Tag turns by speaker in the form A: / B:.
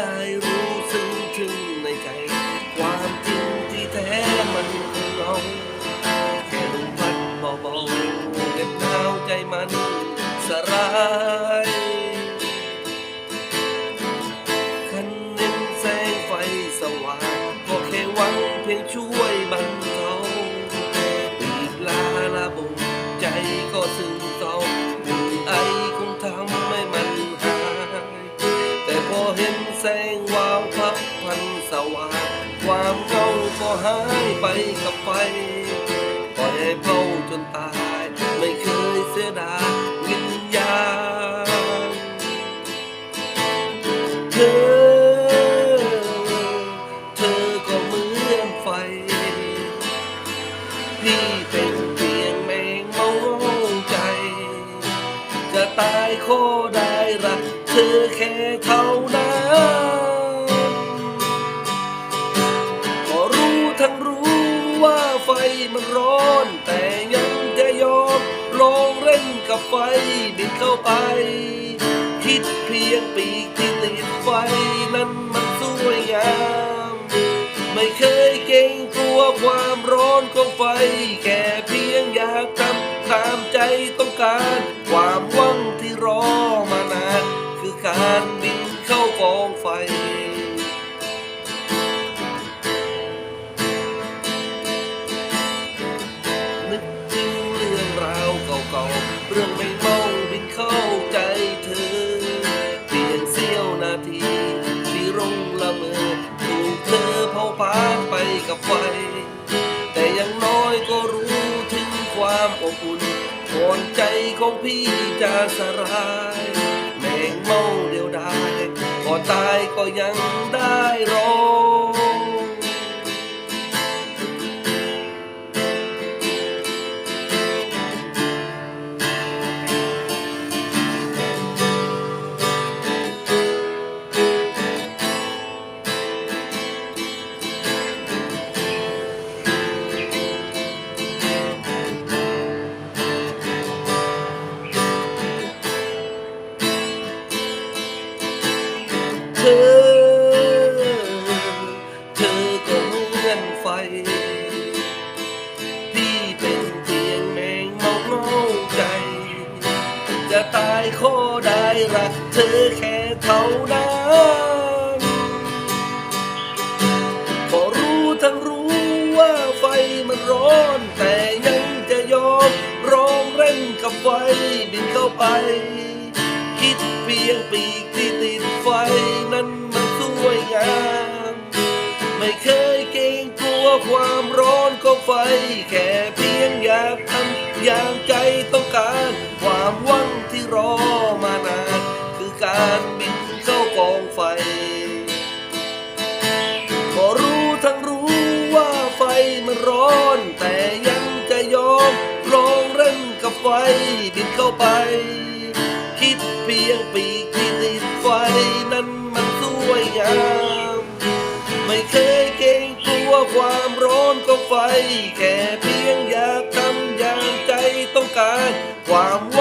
A: ได้รู้ซึ้งถึงในใจ ความจริงที่แท้มันคือเราแค่ลมพัดเบาๆเด็บหนาวใจมันสลายคันเน้นแสงไฟสว่างก็แค่หวังเพียงช่วยบรร กับไฟปล่อยให้เผาจนตาย ไม่เคยเสียดายวิญญาณเธอ มันร้อน แต่ยังจะยอมลองเล่นกับไฟบินเข้าไป คิดเพียงปีกที่ติดไฟนั้นมันสวยงาม ไม่เคยเกรงกลัวความร้อนของไฟ แค่เพียงอยากทำตามใจต้องการ ความหวังที่รอมานาน คือการบินเข้ากองไฟ พาผลาญไปกับไฟ แต่อยังน้อยก็รู้ถึงความอบอุ่นก่อนใจของพี่จะสลายแมงเมาเดียวดายก่อตายก็ยังได้รอ เธอ เธอก็เหมือนไฟ พี่เป็นเพียงแมงเมาเมาใจ จะตายขอได้รักเธอแค่เท่านั้นก็รู้ทั้งรู้ว่าไฟมันร้อนแต่ยังจะยอมร้องเล่นกับไฟบินเข้าไป คิดเพียงปีกติด ความร้อนของไฟ แค่เพียงอยากทำอย่างใจต้องการ ความหวังที่รอมานาน คือการบินเข้ากองไฟก็รู้ทั้งรู้ว่าไฟมันร้อน แต่ยังจะยอมลองเล่นกับไฟบินเข้าไป คิดเพียงปีกที่ติดไฟนั้นมันสวยงาม ไม่เคย ไฟ แค่เพียงอยากทำอย่างใจต้องการ ความว